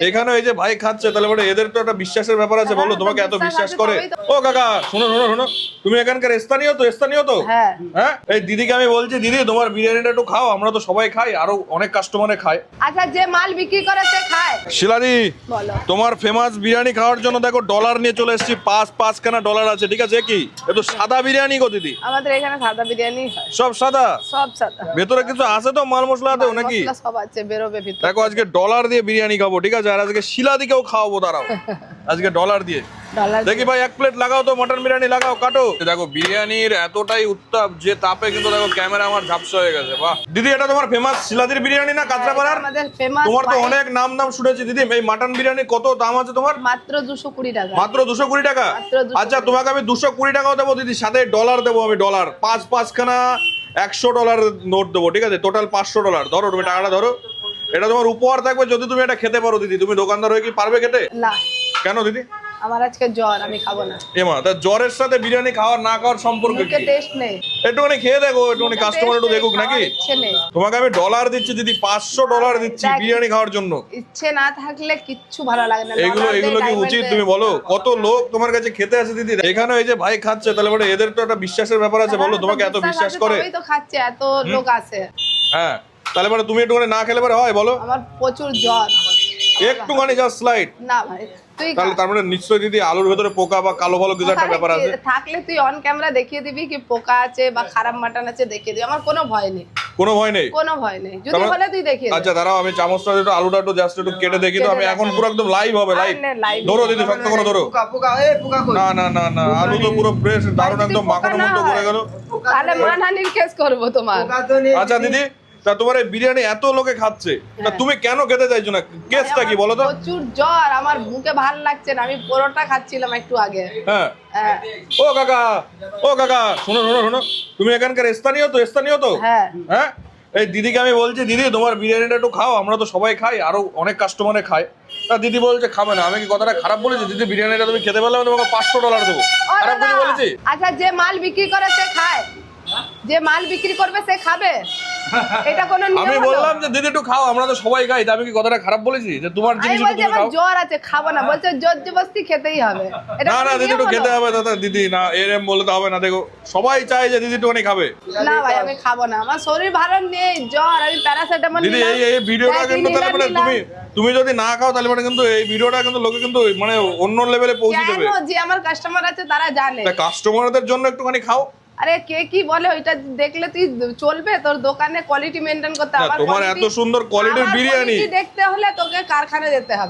এখানে এই যে ভাই খাচ্ছে তাহলে বলে এদের তো একটা বিশ্বাসের ব্যাপার আছে বলো হ্যাঁ, তোমাকে এত বিশ্বাস করে? ও কাকা শোনো শোনো শোনো তুমি এখানকার স্থানীয় তো স্থানীয় তো? হ্যাঁ। হ্যাঁ? এই দিদিকে আমি বলছি দিদি তোমার বিরিয়ানিটা একটু খাও আমরা তো সবাই খাই আরও অনেক কাস্টমারে খায়। আচ্ছা যে মাল বিক্রি করে সে খায়। শিলাদি বলো। তোমার ফেমাস বিরিয়ানি খাওয়ার জন্য দেখো ডলার নিয়ে চলে এসেছি পাঁচ পাঁচখানা ডলার আছে ঠিক আছে কি? এ তো সাদা বিরিয়ানি গো দিদি। আমাদের এখানে সাদা বিরিয়ানি হয়। সব সাদা? সব সাদা। ভেতরে কিছু আছে তো মাল মশলা আছে নাকি সব আছে বেরোবে ভিতরে। দেখো আজকে ডলার দিয়ে বিরিয়ানি খাব ঠিক আছে? আর আজকে শিলাদিকেও খাওয়াবো দাঁড়াও। আজকে ডলার দিয়ে। দেখি ভাই এক প্লেট লাগাও তো মটন বিরিয়ানি লাগাও কাটো। দেখো বিরিয়ানির এতটাই উত্তাপ যে তাপে কিন্তু দেখো ক্যামেরা আমার ঝাপসা হয়ে গেছে বাহ। দিদি এটা তোমার ফেমাস শিলাদির বিরিয়ানি না কাঁচরাপাড়ার তোমার তো অনেক নাম নাম শুনেছি দিদি। এই মাটন বিরিয়ানি কত দাম আছে তোমার? মাত্র দুশো কুড়ি টাকা। মাত্র দুশো কুড়ি টাকা? আচ্ছা তোমাকে আমি দুশো কুড়ি টাকাও দেবো দিদি। সাথে ডলার দেবো আমি ডলার পাঁচ পাঁচখানা একশো ডলার নোট দেবো ঠিক আছে? টোটাল পাঁচশো ডলার ধরো তুমি টাকাটা ধরো। এটা তোমার উপহার থাকবে যদি তুমি এটা খেতে পারো দিদি। তুমি দোকানদার হয়ে কি পারবে খেতে? না। কেন দিদি? আমার আজকে জ্বর আমি খাব না। এমা তা জ্বরের সাথে বিরিয়ানি খাওয়ার না খাওয়ার সম্পর্ক কি? টেস্ট নেই। একটুখানি খেয়ে দেখো একটুখানি কাস্টমার একটু দেখুক নাকি? তোমাকে আমি ডলার দিচ্ছি দিদি পাঁচশো ডলার দিচ্ছি বিরিয়ানি খাওয়ার জন্য। ইচ্ছে না থাকলে কিচ্ছু ভালো লাগে না। এগুলো এগুলো কি উচিত তুমি বলো? কত লোক তোমার কাছে খেতে আসে দিদি? এখানে এই যে ভাই খাচ্ছে তাহলে এদের তো একটা বিশ্বাসের ব্যাপার আছে বলো তোমাকে এত বিশ্বাস করে। তো খাচ্ছে এত লোক আছে। হ্যাঁ। তাহলে মানে তুমি একটুখানি না খেলে পরে হয় বলো। আমার প্রচুর জ্বর। একটুখানি জাস্ট স্লাইড না ভাই তুই তাহলে তার মানে নিশ্চয়ই দিদি আলুর ভেতরে পোকা বা কালো ভালো কিছু একটা ব্যাপার আছে। থাকলে তুই অন ক্যামেরা দেখিয়ে দিবি কি পোকা আছে বা খারাপ মাটন আছে দেখিয়ে দিবি। আমার কোনো ভয় নেই। কোনো ভয় নেই? কোনো ভয় নেই। যদি বলে তুই দেখিয়ে আচ্ছা দাঁড়াও আমি চামচটা একটু আলুটা একটু জাস্ট একটু কেটে দেখি তো আমি এখন পুরো একদম লাইভ হবে লাইভ। ধরো দিদি শক্ত করে ধরো। পোকা পোকা এ পোকা কই? না না না না আলু তো পুরো ফ্রেশ দারুণ একদম পোকা মাখানোর না মতো করে গেল। তাহলে মানহানির কেস করব তোমার। আচ্ছা দিদি। তা তোমার এই বিরিয়ানি এত লোকে খাচ্ছে। তা হ্যাঁ। তুমি কেন খেতে চাইছো না? কেসটা কি বলো তো? প্রচুর জ্বর আমার মুখে ভালো লাগছে না আমি পরোটা খাচ্ছিলাম একটু আগে। হ্যাঁ। হ্যাঁ। ও কাকা ও কাকা শোনো শোনো শোনো। তুমি এখানকার স্থানীয় তো স্থানীয় তো? হ্যাঁ। হ্যাঁ? এই দিদিকে আমি বলছি দিদি তোমার বিরিয়ানিটা একটু খাও আমরা তো সবাই খাই আরও অনেক কাস্টমারে খায়। তা দিদি বলছে খাবে না। আমি কি কথাটা খারাপ বলেছি? দিদি বিরিয়ানিটা তুমি খেতে পারলে আমি তোমাকে পাঁচশো ডলার দেবো। খারাপ বলেছি? আচ্ছা যে মাল বিক্রি করে সে খায়। যে মাল বিক্রি করবে সে খাবে? এটা কোনো আমি বললাম যে দিদি একটু খাও আমরা তো সবাই খাই। আমি কি কথাটা খারাপ বলেছি? যে তোমার জিনিস তুমি খাও? জ্বর আছে খাব না। বলছে জোর খেতেই হবে। না না দিদি একটু খেতে হবে দাদা দিদি না এরম বললে তো হবে না। দেখো সবাই চায় যে দিদি একটুখানি খাবে। না ভাই আমি খাব না। আমার শরীর ভালো নেই জ্বর আমি প্যারাসিটামল দিদি এই এই ভিডিওটা কিন্তু তাহলে মানে তুমি তুমি যদি না খাও তাহলে মানে কিন্তু এই ভিডিওটা কিন্তু লোকে কিন্তু মানে অন্য লেভেলে পৌঁছে দেবে। যে আমার কাস্টমার আছে তারা জানে। কাস্টমারদের জন্য একটুখানি খাও। আরে কে কি বলে ওইটা দেখলে তুই চলবে তোর দোকানে কোয়ালিটি মেনটেন করতে আমার তোমার এত সুন্দর কোয়ালিটির বিরিয়ানি। দেখতে হলে তোকে কারখানা যেতে হবে।